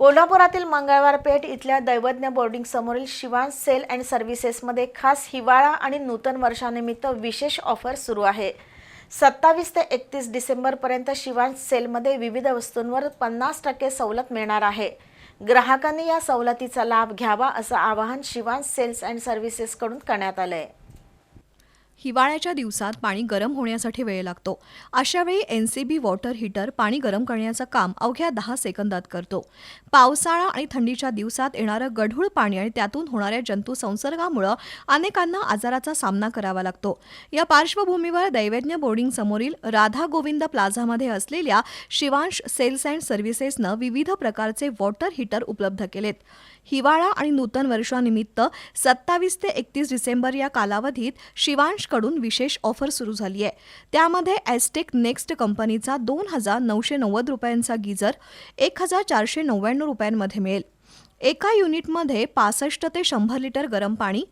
कोल्हापुरातील मंगळवार पेठ इथल्या दैवज्ञ बोर्डिंग समोरील शिवान सेल अँड सर्व्हिसेसमध्ये खास हिवाळा आणि नूतन वर्षानिमित्त विशेष ऑफर सुरू आहे. सत्तावीस ते एकतीस डिसेंबरपर्यंत शिवान सेलमध्ये विविध वस्तूंवर पन्नास टक्के सवलत मिळणार आहे. ग्राहकांनी या सवलतीचा लाभ घ्यावा असं आवाहन शिवान सेल्स अँड सर्व्हिसेसकडून करण्यात आलं आहे हिवाळ्याच्या दिवसात पाणी गरम होण्यासाठी वेळ लागतो. अशावेळी N C B water heater पाणी गरम करण्याचं काम अवघ्या दहा सेकंदात करतो. पावसाळा आणि थंडीच्या दिवसात येणारं गढूळ पाणी आणि त्यातून होणाऱ्या जंतू संसर्गामुळं अनेकांना आजाराचा सामना करावा लागतो. या पार्श्वभूमीवर दैवज्ञ बोर्डिंग समोरील राधा गोविंद प्लाझामध्ये असलेल्या शिवांश सेल्स अँड सर्व्हिसेसनं विविध प्रकारचे वॉटर हीटर उपलब्ध केलेत. हिवाळा आणि नूतन वर्षानिमित्त सत्तावीस ते एकतीस डिसेंबर या कालावधीत शिवांश कडून विशेष ऑफर सुरू झाली आहे. त्यामध्ये ॲस्टेक नेक्स्ट कंपनीचा दोन हजार नऊशे नव्वद रुपयांचा गिझर एक हजार चारशे नव्याण्णव रुपयांमध्ये मिळेल. एका युनिटमध्ये पासष्ट ते शंभर लिटर गरम पाणी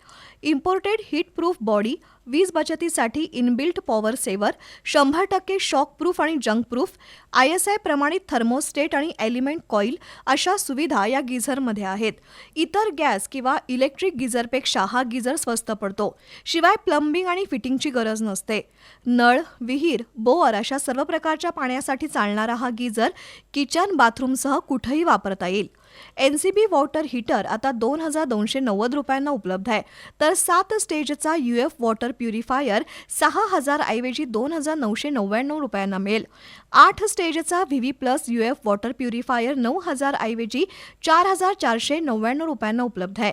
इम्पोर्टेड हीट प्रूफ बॉडी वीज बचतीसाठी इनबिल्ट पॉवर सेवर शंभर टक्के शॉक प्रूफ आणि junk proof I S I प्रमाणित थर्मोस्टेट आणि एलिमेंट कॉईल अशा सुविधा या गिझरमध्ये आहेत. इतर गॅस किंवा इलेक्ट्रिक गिझरपेक्षा हा गिझर स्वस्त पडतो. शिवाय प्लंबिंग आणि फिटिंगची गरज नसते. नळ विहीर बोअर अशा सर्व प्रकारच्या पाण्यासाठी चालणारा हा गिझर किचन बाथरूमसह कुठेही वापरता येईल. एन सी वॉटर हीटर आता दोन हजार दोनशे नव्वद रुपयांना उपलब्ध आहे. तर सात स्टेजचा यू एफ वॉटर प्युरिफायर सहा हजार ऐवजी दोन हजार नऊशे नव्याण्णव रुपयांना मिळेल. आठ स्टेजचा V V plus U F water purifier नऊ हजार ऐवजी चार हजार चारशे नव्याण्णव रुपयांना उपलब्ध आहे.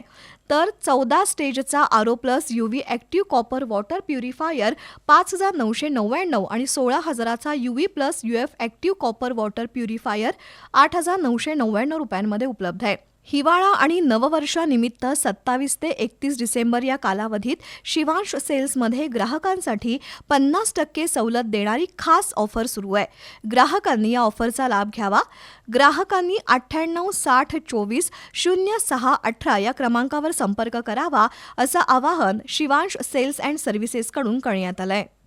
तर चौदा स्टेजचा RO plus U V active copper water purifier पाच हजार नऊशे नव्याण्णव आणि सोळा हजाराचा U V plus U F active copper water purifier आठ हजार नऊशे नव्याण्णव रुपयांमध्ये उपलब्ध आहे. हिवाळा आणि नववर्षानिमित्त सत्तावीस ते एकतीस डिसेंबर या कालावधीत शिवांश सेल्समध्ये ग्राहकांसाठी पन्नास टक्के सवलत देणारी खास ऑफर सुरू आहे. ग्राहकांनी या ऑफरचा लाभ घ्यावा. ग्राहकांनी अठ्ठ्याण्णव साठ चोवीस शून्य सहा अठरा या क्रमांकावर संपर्क करावा असं आवाहन शिवांश सेल्स अँड सर्व्हिसेसकडून करण्यात आलं आहे